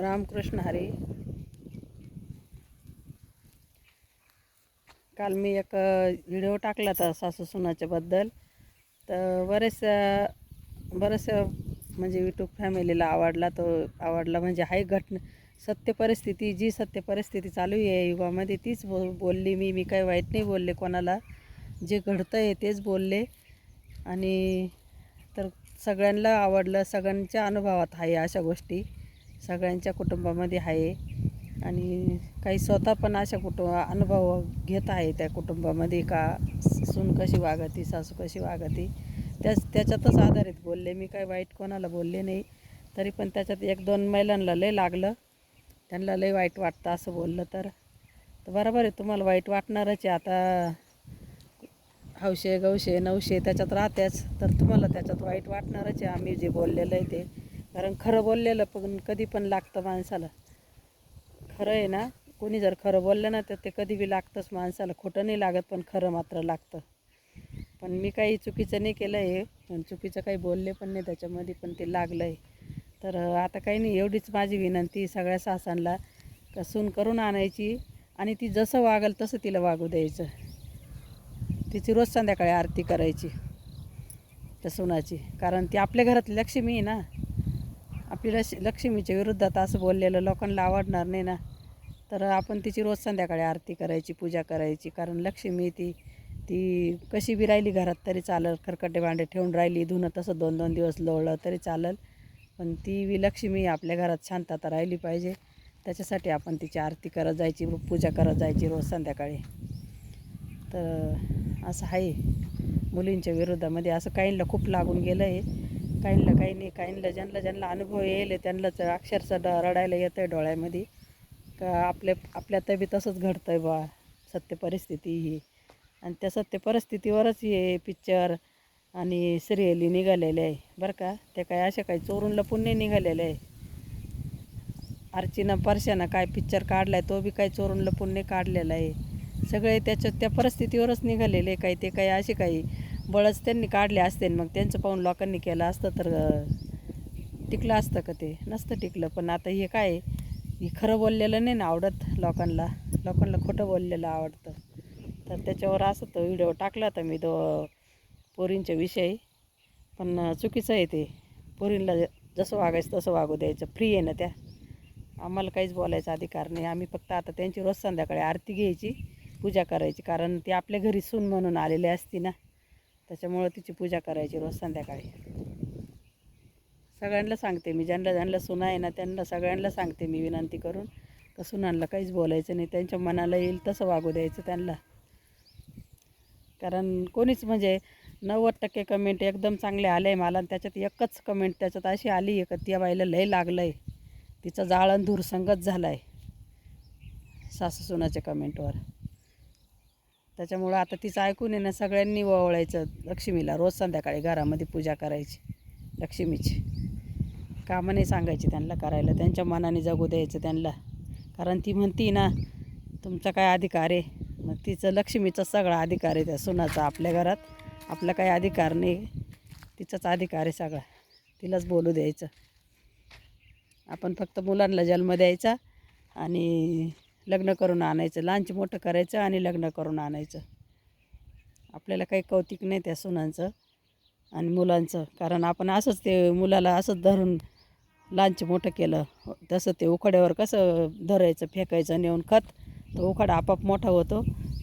रामकृष्ण हरी। काल मी एक व्हिडिओ टाकला होता सासू सुनाच्याबद्दल तर बऱ्याचशा बऱ्याचशा म्हणजे यूट्यूब फॅमिलीला आवडला तो आवडला म्हणजे हाय घटना सत्य परिस्थिती जी सत्य परिस्थिती चालू आहे युगामध्ये तीच बो बोलली मी मी काही वाईट नाही बोलले कोणाला. जे घडतं आहे तेच बोलले. आणि तर सगळ्यांना आवडलं सगळ्यांच्या अनुभवात आहे अशा गोष्टी. सगळ्यांच्या कुटुंबामध्ये आहे. आणि काही स्वतः पण अशा कुटुंब अनुभव घेत आहे त्या कुटुंबामध्ये का सून कशी वागती सासू कशी वागती. त्याच त्याच्यातच आधारित बोलले. मी काही वाईट कोणाला बोलले नाही. तरी पण त्याच्यात एक दोन महिलांना लय लागलं. त्यांना लय वाईट वाटतं असं बोललं तर. बरोबर आहे तुम्हाला वाईट वाटणारच आहे. आता हौशे गौशे नऊशे त्याच्यात राहतेच तर तुम्हाला त्याच्यात वाईट वाटणारच आहे. आम्ही जे बोललेलं आहे ते. कारण खरं बोललेलं पण कधी पण लागतं माणसाला. खरं आहे ना? कोणी जर खरं बोललं ना तर ते कधी बी लागतंच माणसाला. खोटं नाही लागत पण खरं मात्र लागतं. पण मी काही चुकीचं नाही केलं आहे. पण चुकीचं काही बोलले पण नाही त्याच्यामध्ये पण ते लागलं आहे. तर आता काही नाही एवढीच माझी विनंती सगळ्या सासांना का सून करून आणायची आणि ती जसं वागल तसं तिला वागू द्यायचं. तिची रोज संध्याकाळी आरती करायची त्या सुनाची. कारण ती आपल्या घरात लक्ष्मी आहे ना? आपली लक्ष लक्ष्मीच्या विरुद्धात असं बोललेलं लोकांना आवडणार नाही ना. तर आपण तिची रोज संध्याकाळी आरती करायची पूजा करायची. कारण लक्ष्मी ती ती कशी बी राहिली घरात तरी चालेल खरकटे भांडे ठेवून राहिली धुणं तसं दोन दोन दिवस लोळलं तरी चालेल. पण ती बी लक्ष्मी आपल्या घरात शांतता राहिली पाहिजे. त्याच्यासाठी आपण तिची आरती करत जायची पूजा करत जायची रोज संध्याकाळी. तर असं आहे. मुलींच्या विरोधामध्ये असं काहींना खूप लागून गेलं आहे काहींना काही नाही काहींना ज्यांना ज्यांना अनुभव येईल त्यांनाच अक्षरशः ड रडायला येतं आहे डोळ्यामध्ये. का आपल्या आपल्यात बी तसंच घडतं आहे बा सत्य परिस्थिती ही. आणि त्या सत्य परिस्थितीवरच हे पिक्चर आणि सिरियली निघालेले आहे. बरं का? ते काय अशा काही चोरून लपून नाही निघालेले आहे. अर्चीनं परशानं काय पिक्चर काढला आहे तो बी काही चोरून लपून नाही काढलेला आहे. सगळे त्याच्या त्या परिस्थितीवरच निघालेले काही ते काही असे काही बळच त्यांनी काढले असते मग त्यांचं पाहून लोकांनी केलं असतं तर टिकलं असतं का ते? नसतं टिकलं. पण आता हे काय हे खरं बोललेलं नाही ना आवडत लोकांना. लोकांना खोटं बोललेलं आवडतं. तर त्याच्यावर असं तो व्हिडिओ टाकला होता मी तो पोरींच्या विषयी. पण चुकीचं आहे ते. पोरींला जसं वागायचं तसं वागू द्यायचं. फ्री आहे ना त्या. आम्हाला काहीच बोलायचा अधिकार नाही. आम्ही फक्त आता त्यांची रोज संध्याकाळी आरती घ्यायची पूजा करायची. कारण ती आपल्या घरी सून म्हणून आलेली असती ना. त्याच्यामुळं तिची पूजा करायची रोज संध्याकाळी. सगळ्यांना सांगते मी ज्यांना ज्यांना सुना आहे ना त्यांना सगळ्यांना सांगते मी विनंती करून का सुनांना काहीच बोलायचं नाही. त्यांच्या मनाला येईल तसं वागू द्यायचं त्यांना. कारण कोणीच म्हणजे नव्वद टक्के कमेंट एकदम चांगले आले आहे मला आणि त्याच्यात एकच कमेंट त्याच्यात अशी आली आहे का त्या बाईला लय लागलं आहे तिचं जाळण धूर संगत झाला आहे सासू सुनाच्या कमेंटवर त्याच्यामुळं आता तिचं ऐकून आहे ना सगळ्यांनी ओवळायचं लक्ष्मीला रोज संध्याकाळी घरामध्ये पूजा करायची लक्ष्मीची. कामं नाही सांगायची त्यांना करायला त्यांच्या मनाने जगू द्यायचं त्यांना. कारण ती म्हणती ना तुमचा काय अधिकार आहे? मग तिचं लक्ष्मीचा सगळा अधिकार आहे त्या सुनाचा आपल्या घरात. आपला काही अधिकार नाही. तिचाच अधिकार आहे सगळा. तिलाच बोलू द्यायचं. आपण फक्त मुलांना जन्म द्यायचा आणि लग्न करून आणायचं. लांच मोठं करायचं आणि लग्न करून आणायचं. आपल्याला काही कौतिक नाही त्या सुनांचं आणि मुलांचं. कारण आपण असंच ते मुलाला असंच धरून लांच मोठं केलं. तसं ते उखाड्यावर कसं धरायचं फेकायचं नेऊन खत तो उखाडा आपाप मोठा होतो.